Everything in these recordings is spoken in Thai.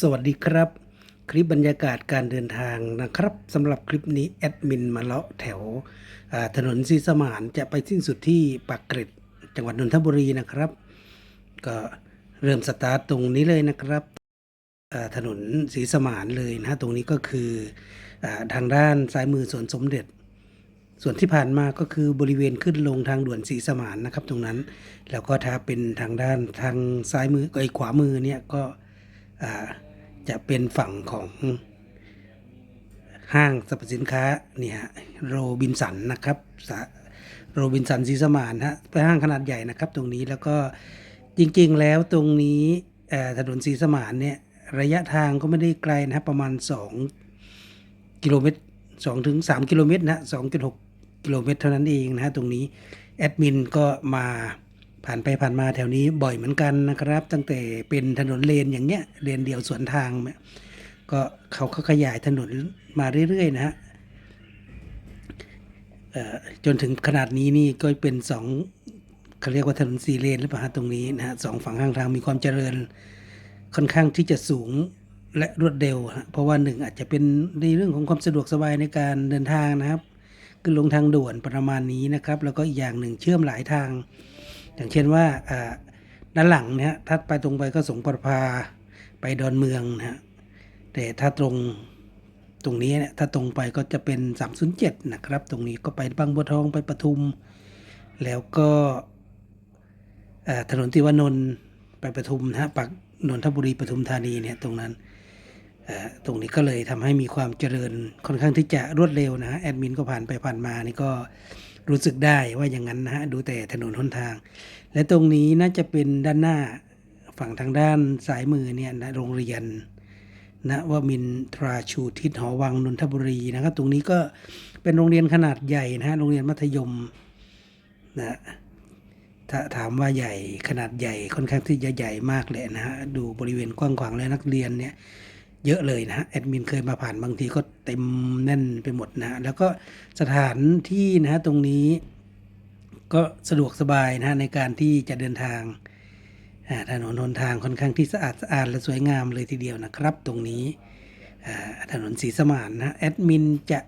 สวัสดีครับ คลิปบรรยากาศการเดินทางนะครับสำหรับคลิปนี้แอดมินมาเลาะแถวถนนศรีสมานจะไปสิ้นสุดที่ปากเกร็ดจังหวัดนนทบุรีนะครับ ก็เริ่มสตาร์ทตรงนี้เลยนะครับถนนศรีสมานเลยนะตรงนี้ก็คืออทางด้านซ้ายมือสวนสมเด็จ ส่วนที่ผ่านมาก็คือบริเวณขึ้นลงทางด่วนศรีสมานนะครับ ตรงนั้นแล้วก็ถ้าเป็นทางด้านทางซ้ายมือไอ้ขวามือเนี่ยก็ จะเป็นฝั่งของห้างสรรพสินค้าเนี่ยโรบินสันนะครับโรบินสันศรีสมานฮะเป็นห้างขนาดใหญ่นะครับ ตรงนี้แล้วก็จริงๆแล้วตรงนี้ถนนศรีสมานเนี่ยระยะทางก็ไม่ได้ไกลนะครับประมาณ 2 กิโลเมตร2ถึง3กิโลเมตรนะ2.6กิโลเมตรเท่านั้นเองนะฮะตรงนี้แอดมินก็มา ผ่านไปผ่านมาแถวนี้บ่อยเหมือนกันนะครับ ตั้งแต่เป็นถนนเลนอย่างเงี้ยเลนเดียวสวนทางก็เขาก็ขยายถนนมาเรื่อยๆนะฮะจนถึงขนาดนี้นี่ก็เป็นสองเขาเรียกว่าถนนสี่เลนหรือเปล่าตรงนี้นะฮะสองฝั่งข้างทางมีความเจริญค่อนข้างที่จะสูงและรวดเร็วฮะเพราะว่าหนึ่งอาจจะเป็นในเรื่องของความสะดวกสบายในการเดินทางนะครับขึ้นลงทางด่วนประมาณนี้นะครับ แล้วก็อีกอย่างหนึ่งเชื่อมหลายทาง อย่างเช่นว่าด้านหลังเนี่ยถ้าไปตรงไปก็สงประพาไปดอนเมืองนะฮะแต่ถ้าตรงตรงนี้เนี่ยถ้าตรงไปก็จะเป็น 307 นะครับ ตรงนี้ก็ไปบางบัวทองไปปทุม แล้วก็ถนนติวานนท์ไปปทุมนะฮะปักนนทบุรีปทุมธานีเนี่ยตรงนั้นตรงนี้ก็เลยทำให้มีความเจริญค่อนข้างที่จะรวดเร็วนะฮะแอดมินก็ผ่านไปผ่านมานี่ก็ รู้สึกได้ว่าอย่างนั้นนะฮะดูแต่ถนนหนทาง และตรงนี้น่าจะเป็นด้านหน้าฝั่งทางด้านซ้ายมือเนี่ยนะโรงเรียนนะว่ามินทราชูทิศหอวังนนทบุรีนะครับ ตรงนี้ก็เป็นโรงเรียนขนาดใหญ่นะฮะโรงเรียนมัธยมนะถ้าถามว่าใหญ่ขนาดใหญ่ค่อนข้างที่จะใหญ่มากเลยนะฮะดูบริเวณกว้างขวางและนักเรียนเนี่ย เยอะเลยนะฮะแอดมินเคยมาผ่านบางทีก็เต็มแน่นไปหมดนะแล้วก็สถานที่นะฮะตรงนี้ ก็สะดวกสบายนะฮะในการที่จะเดินทางถนนหนทางค่อนข้างที่สะอาดสะอาดและสวยงามเลยทีเดียวนะครับ ตรงนี้ถนนศรีสมานนะแอดมินจะ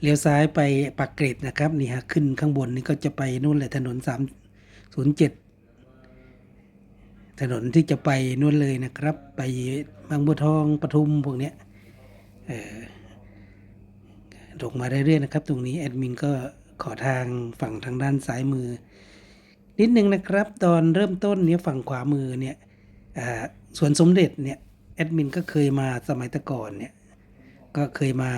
เลี้ยวซ้ายไปปักเกร็ดนะครับนี่ฮะขึ้นข้างบนนี่ก็จะไปนู่นเลยถนน307 ถนนที่จะไปนู่นเลยนะครับ ไปบางบัวทองปทุมพวกเนี้ยลงมาเรื่อยๆนะครับ ตรงนี้แอดมินก็ขอทางฝั่งทางด้านซ้ายมือ นิดนึงนะครับ ตอนเริ่มต้นเนี่ยฝั่งขวามือเนี่ยอ่าสวนสมเด็จเนี่ยแอดมินก็เคยมาสมัยตะก่อนเนี่ยก็เคยมา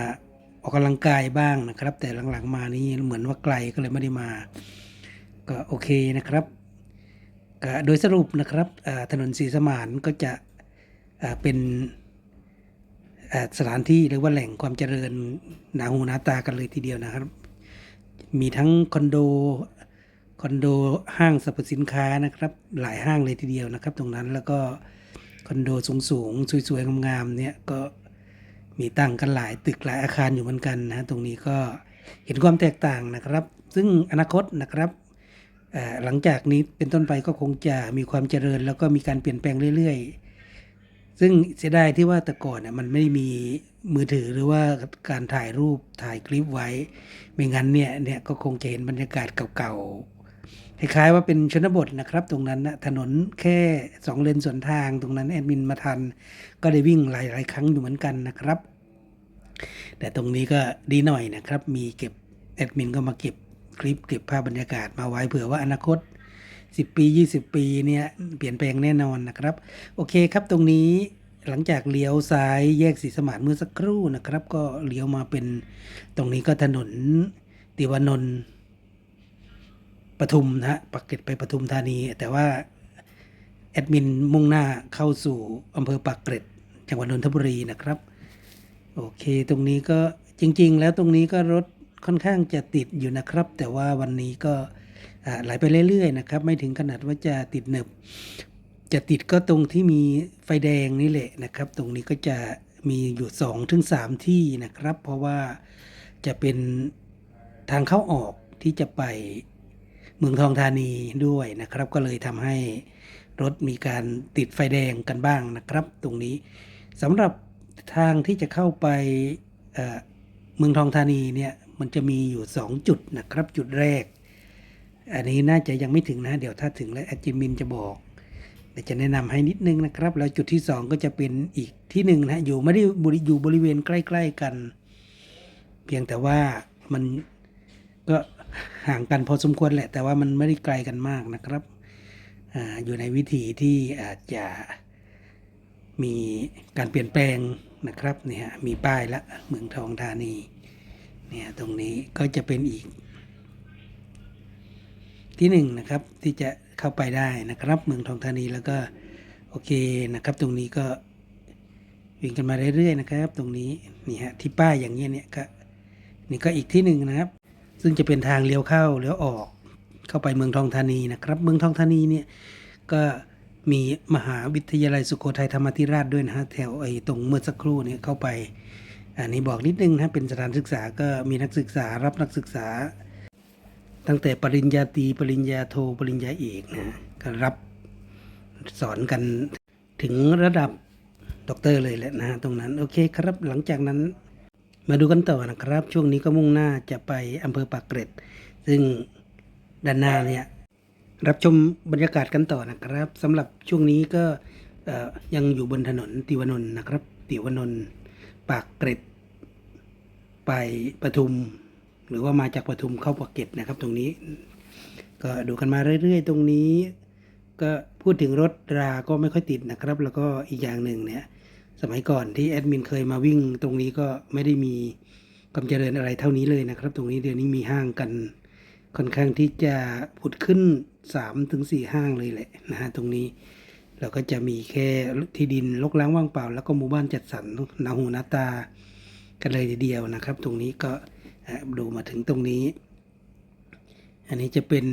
ออกกำลังกายบ้างนะครับ แต่หลังๆมานี่เหมือนว่าไกลก็เลยไม่ได้มา ก็โอเคนะครับ โดยสรุปนะครับถนนศรีสมานก็จะเป็นสถานที่หรือว่าแหล่งความเจริญหนาหูหนาตากันเลยทีเดียวนะครับ มีทั้งคอนโดคอนโดห้างสรรพสินค้านะครับ หลายห้างเลยทีเดียวนะครับ ตรงนั้นแล้วก็คอนโดสูงๆสวยๆงามๆเนี่ยก็มีตั้งกันหลายตึกหลายอาคารอยู่เหมือนกันนะตรงนี้ก็เห็นความแตกต่างนะครับ ซึ่งอนาคตนะครับ หลังจากนี้เป็นต้นไปก็คงจะมีความเจริญ แล้วก็มีการเปลี่ยนแปลงเรื่อย ๆ ซึ่งเสียดายที่ว่าแต่ก่อนเนี่ยมันไม่มีมือถือหรือว่าการถ่ายรูปถ่ายคลิปไว้ ไม่งั้นเนี่ยเนี่ยก็คงจะเห็นบรรยากาศเก่าๆคล้ายๆว่าเป็นชนบทนะครับ ตรงนั้นนะถนนแค่สองเลนสวนทางตรงนั้นแอดมินมาทัน ก็ได้วิ่งหลายๆครั้งอยู่เหมือนกันนะครับ แต่ตรงนี้ก็ดีหน่อยนะครับ มีเก็บแอดมินก็มาเก็บ คลิปเก็บภาพบรรยากาศมาไว้เผื่อว่าอนาคต 10 ปี 20 ปีเนี่ยเปลี่ยนแปลงแน่นอนนะครับ โอเคครับตรงนี้หลังจากเลี้ยวซ้ายแยกศรีสมานเมื่อสักครู่นะครับ ก็เลี้ยวมาเป็นตรงนี้ก็ถนนติวานนท์ปทุมนะฮะปักเกร็ดไปปทุมธานี แต่ว่าแอดมินมุ่งหน้าเข้าสู่อำเภอปากเกร็ด จังหวัดนนทบุรีนะครับ โอเค ตรงนี้ก็จริง ๆ แล้วตรงนี้ก็รถ ค่อนข้างจะติดอยู่นะครับ แต่ว่าวันนี้ก็ไหลไปเรื่อยๆนะครับ ไม่ถึงขนาดว่าจะติดเหนึบ จะติดก็ตรงที่มีไฟแดงนี่แหละนะครับ ตรงนี้ก็จะมีอยู่2อถึงสที่นะครับ เพราะว่าจะเป็นทางเข้าออกที่จะไปเมืองทองธานีด้วยนะครับ ก็เลยทำให้รถมีการติดไฟแดงกันบ้างนะครับ ตรงนี้สำหรับทางที่จะเข้าไปเมืองทองธานีเนี่ย มันจะมีอยู่ 2 จุดนะครับ จุดแรก อันนี้น่าจะยังไม่ถึงนะ เดี๋ยวถ้าถึงแล้วแอดจิมินจะบอกเดี๋ยวจะแนะนำให้นิดนึงนะครับ แล้วจุดที่ 2 ก็จะเป็นอีกที่หนึ่งนะอยู่ไม่ได้อยู่บริเวณใกล้ ๆกัน เพียงแต่ว่ามันก็ห่างกันพอสมควรแหละ แต่ว่ามันไม่ได้ไกลกันมากนะครับออยู่ในวิถีที่อาจจะมีการเปลี่ยนแปลงนะครับเนี่ยมีป้ายละเมืองทองธานี เนี่ยตรงนี้ก็จะเป็นอีก ที่หนึ่งนะครับที่จะเข้าไปได้นะครับ เมืองทองธานีแล้วก็โอเคนะครับ ตรงนี้ก็วิ่งกันมาเรื่อยๆนะครับ ตรงนี้นี่ฮะที่ป้ายอย่างเงี้ยเนี่ยก็นี่ก็อีกที่หนึ่งนะครับ ซึ่งจะเป็นทางเลี้ยวเข้าเลี้ยวออกเข้าไปเมืองทองธานีนะครับ เมืองทองธานีเนี่ยก็มีมหาวิทยาลัยสุโขทัยธรรมธิราชด้วยนะฮะแถวไอ้ตรงเมื่อสักครู่เนี่ยเข้าไป อันนี้บอกนิดนึงนะเป็นสถานศึกษาก็มีนักศึกษารับนักศึกษา ตั้งแต่ปริญญาตรีปริญญาโทปริญญาเอกนะก็รับสอนกันถึงระดับด็อกเตอร์เลยแหละนะตรงนั้นโอเคครับหลังจากนั้นมาดูกันต่อนะครับ ช่วงนี้ก็มุ่งหน้าจะไปอำเภอปากเกร็ด ซึ่งด้านหน้าเนี่ยรับชมบรรยากาศกันต่อนะครับสำหรับช่วงนี้ก็ยังอยู่บนถนนติวนนท์นะครับ ติวนนท์ ปากเกร็ด ไปปทุม หรือว่ามาจากปทุมเข้าปากเกร็ดนะครับ ตรงนี้ ก็ดูกันมาเรื่อย ๆ ตรงนี้ ก็พูดถึงรถราก็ไม่ค่อยติดนะครับ แล้วก็อีกอย่างหนึ่งเนี่ยสมัยก่อนที่แอดมินเคยมาวิ่งตรงนี้ก็ไม่ได้มีความเจริญอะไรเท่านี้เลยนะครับ ตรงนี้เดี๋ยวนี้มีห้างกันค่อนข้างที่จะผุดขึ้น3ถึง4ห้างเลยแหละนะฮะตรงนี้ เราก็จะมีแค่ที่ดินลกล้างว่างเปล่า แล้วก็หมู่บ้านจัดสรรนาหูนาตา กันเลยทีเดียวนะครับ ตรงนี้ก็ดูมาถึงตรงนี้ อันนี้จะเป็น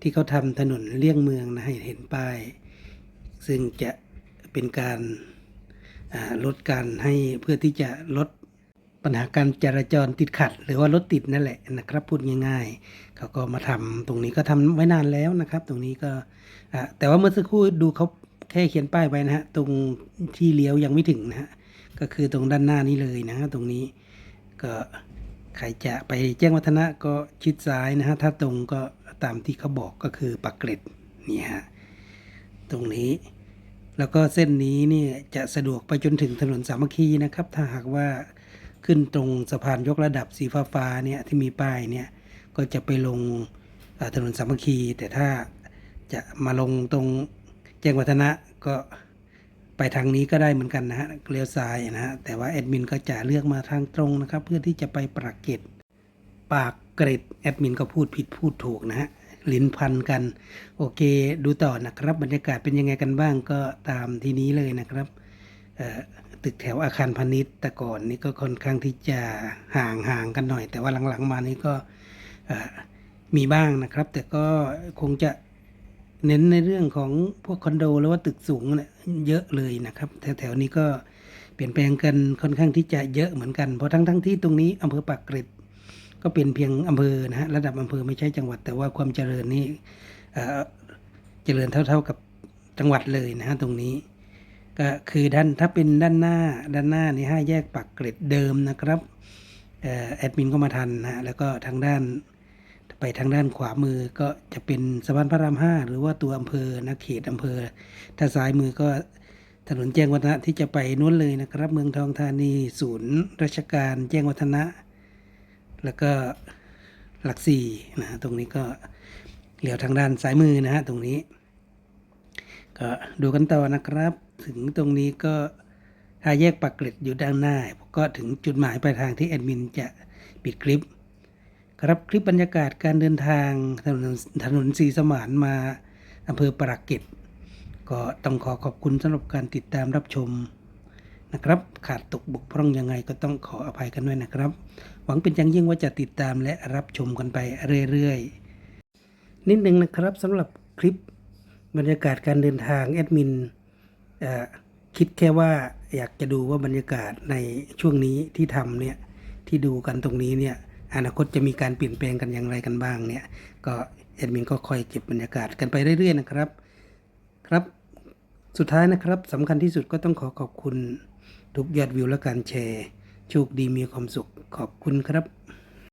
ที่เขาทำถนนเลี่ยงเมืองนะให้เห็นป้าย ซึ่งจะเป็นการลดการให้เพื่อที่จะลด ปัญหาการจราจรติดขัด หรือว่ารถติดนั่นแหละนะครับ พูดง่าย ๆ เขาก็มาทำตรงนี้ก็ทำไว้นานแล้วนะครับ ตรงนี้ก็แต่ว่าเมื่อสักครู่ดูเขาแค่เขียนป้ายไว้นะฮะตรงที่เลี้ยวยังไม่ถึงนะฮะก็คือตรงด้านหน้านี้เลยนะฮะตรงนี้ก็ใครจะไปแจ้งวัฒนะก็ชิดซ้ายนะฮะถ้าตรงก็ตามที่เขาบอกก็คือปักเกร็ดนี่ฮะตรงนี้แล้วก็เส้นนี้นี่จะสะดวกไปจนถึงถนนสามัคคีนะครับ ถ้าหากว่า ขึ้นตรงสะพานยกระดับสีฟ้าฟ้าๆเนี่ยที่มีป้ายเนี่ยก็จะไปลงถนนสามัคคี แต่ถ้าจะมาลงตรงแจ้งวัฒนะก็ไปทางนี้ก็ได้เหมือนกันนะฮะเลี้ยวซ้ายนะฮะแต่ว่าแอดมินก็จะเลือกมาทางตรงนะครับ เพื่อที่จะไปปรากเกตปากเกร็ดแอดมินก็พูดผิดพูดถูกนะฮะลิ้นพันกัน โอเค ดูต่อนะครับ บรรยากาศเป็นยังไงกันบ้างก็ตามที่นี้เลยนะครับเอ่อ ตึกแถวอาคารพาณิชย์แต่ก่อนนี่ก็ค่อนข้างที่จะห่างห่างกันหน่อย แต่ว่าหลังๆมานี่ก็มีบ้างนะครับ แต่ก็คงจะเน้นในเรื่องของพวกคอนโดหรือว่าตึกสูงเนี่ยเยอะเลยนะครับ แถวๆนี้ก็เปลี่ยนแปลงกันค่อนข้างที่จะเยอะเหมือนกันเพราะทั้งทั้งๆที่ตรงนี้อำเภอปากเกร็ดก็เป็นเพียงอำเภอนะฮะระดับอำเภอไม่ใช่จังหวัด แต่ว่าความเจริญนี่เจริญเท่า ๆกับจังหวัดเลยนะฮะตรงนี้ ก็คือด้านถ้าเป็นด้านหน้าด้านหน้านี่ห้าแยกปากเกร็ดเดิมนะครับแอดมินก็มาทันนะฮะแล้วก็ทางด้านไปทางด้านขวามือก็จะเป็นสะพานพระรามห้าหรือว่าตัวอำเภอนะเขตอำเภอ ถ้าซ้ายมือก็ถนนแจ้งวัฒนะที่จะไปนู้นเลยนะครับ เมืองทองธานีศูนย์ราชการแจ้งวัฒนะ แล้วก็หลักสี่นะฮะตรงนี้ก็เหลียวทางด้านซ้ายมือนะฮะตรงนี้ ก็ดูกันต่อนะครับ ถึงตรงนี้ก็ถ้าแยกปากเกร็ดอยู่ด้านหน้า ก็ถึงจุดหมายปลายทางที่แอดมินจะปิดคลิป ครับคลิปบรรยากาศการเดินทางถนนถนนสีสมานมาอำเภอปรากเกร็ดก็ต้องขอขอบคุณสำหรับการติดตามรับชมนะครับ ขาดตกบกพร่องยังไงก็ต้องขออภัยกันด้วยนะครับ หวังเป็นอย่างยิ่งว่าจะติดตามและรับชมกันไปเรื่อยๆนิดนึงนะครับสำหรับคลิปบรรยากาศการเดินทางแอดมิน คิดแค่ว่าอยากจะดูว่าบรรยากาศในช่วงนี้ที่ทำเนี่ยที่ดูกันตรงนี้เนี่ยอนาคตจะมีการเปลี่ยนแปลงกันอย่างไรกันบ้างเนี่ยก็แอดมินก็คอยเก็บบรรยากาศกันไปเรื่อยๆนะครับครับ สุดท้ายนะครับสำคัญที่สุดก็ต้องขอขอบคุณทุกยอดวิวและการแชร์ โชคดีมีความสุขขอบคุณครับ